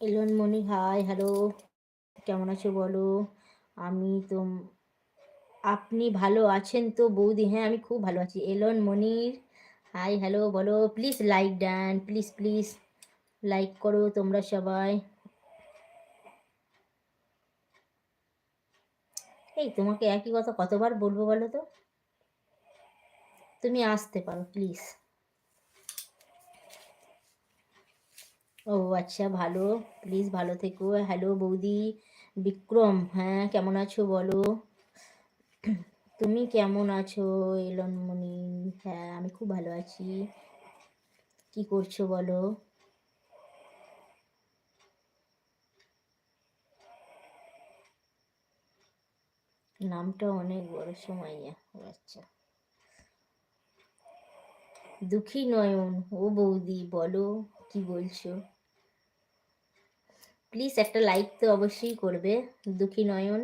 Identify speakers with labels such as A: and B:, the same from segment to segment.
A: Elon মনি, high, hello. কেমন আছো বলো? আমি তো আপনি ভালো আছেন তো বৌদি? হ্যাঁ আমি খুব ভালো আছি। এলন মনির, হাই, হ্যালো, বলো। Please like done please please like করো তোমরা সবাই। এই, তোমাকে একই কথা কতবার বলব বলো তো? তুমি আসতে পারো প্লিজ ও আচ্ছা ভালো। প্লিজ ভালো থেকো। হ্যালো বৌদি। বিক্রম হ্যাঁ কেমন আছো বলো? তুমি কেমন আছো, এলনমণি? হ্যাঁ আমি খুব ভালো আছি। কি করছ বলো? নামটা অনেক বড় সময় আচ্ছা। দুঃখী নয়ন, ও বৌদি, বলো, কি বলছো? প্লিজ একটা লাইক তো অবশ্যই করবে, দুঃখী নয়ন।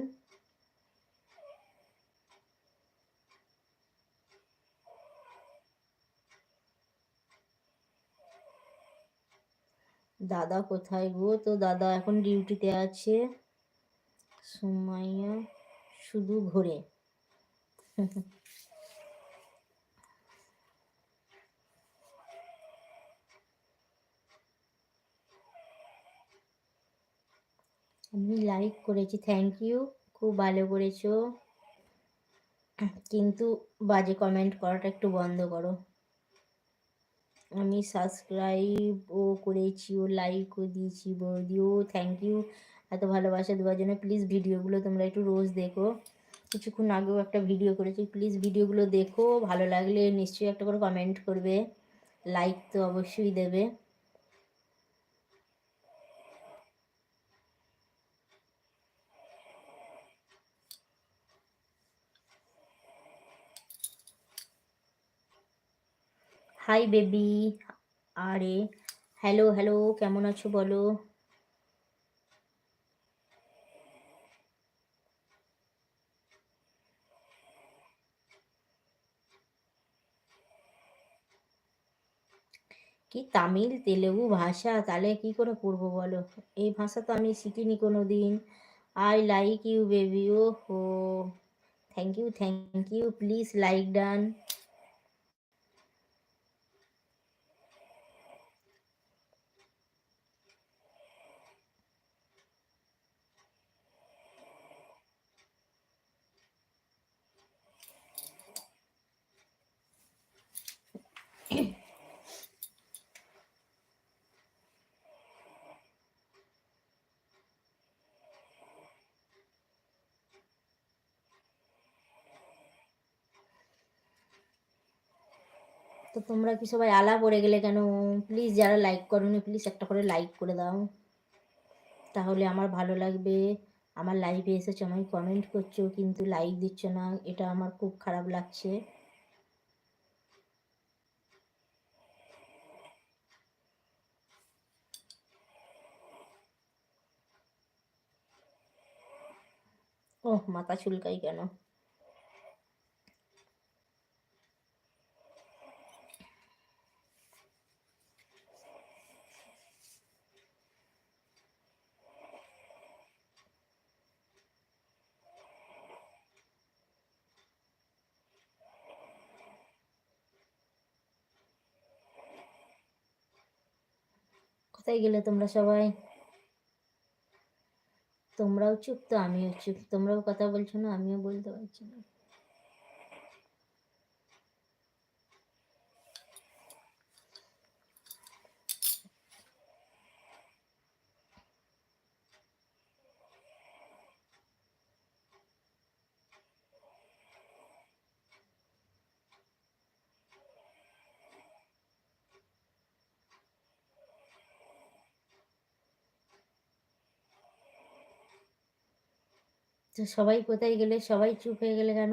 A: দাদা কোথায় গো? তো দাদা এখন ডিউটিতে আছে। সুমাইয়া, শুধু ঘোরে। আমি লাইক করেছি থ্যাংক ইউ খুব ভালো করেছ। কিন্তু বাজে কমেন্ট করাটা একটু বন্ধ করো। আমি সাবস্ক্রাইবও করেছি, ও লাইকও দিয়েছি বৌদিও থ্যাংক ইউ এত ভালোবাসা দেওয়ার জন্য প্লিজ ভিডিওগুলো তোমরা একটু রোজ দেখো। কিছুক্ষণ আগেও একটা ভিডিও করেছি প্লিজ ভিডিওগুলো দেখো, ভালো লাগলে নিশ্চয়ই একটা করে কমেন্ট করবে। লাইক তো অবশ্যই দেবে। হাই বেবি আরে হ্যালো হ্যালো কেমন আছো বলো? কি তামিল, তেলেগু ভাষা? তাহলে কি করে পড়ব বলো? এই ভাষা তো আমি শিখিনি কোনো দিন আই লাইক ইউ বেবি ও হো thank you thank you please like done তো তোমরা কি সবাই আলা পড়ে গেলে কেন? প্লিজ যারা লাইক করোনি প্লিজ একটা করে লাইক করে দাও। তাহলে আমার ভালো লাগবে। আমার লাইভে এসেছ, আমায় কমেন্ট করছ, কিন্তু লাইক দিচ্ছ না। এটা আমার খুব খারাপ লাগছে। ওহ, মাথা চুলকাই কেন? কোথায় গেলে তোমরা সবাই? তোমরাও চুপ তো, আমিও চুপ। তোমরাও কথা বলছো না, আমিও বলতে পারছি না। সবাই কোথায় গেলে সবাই চুপ হয়ে গেলে কেন?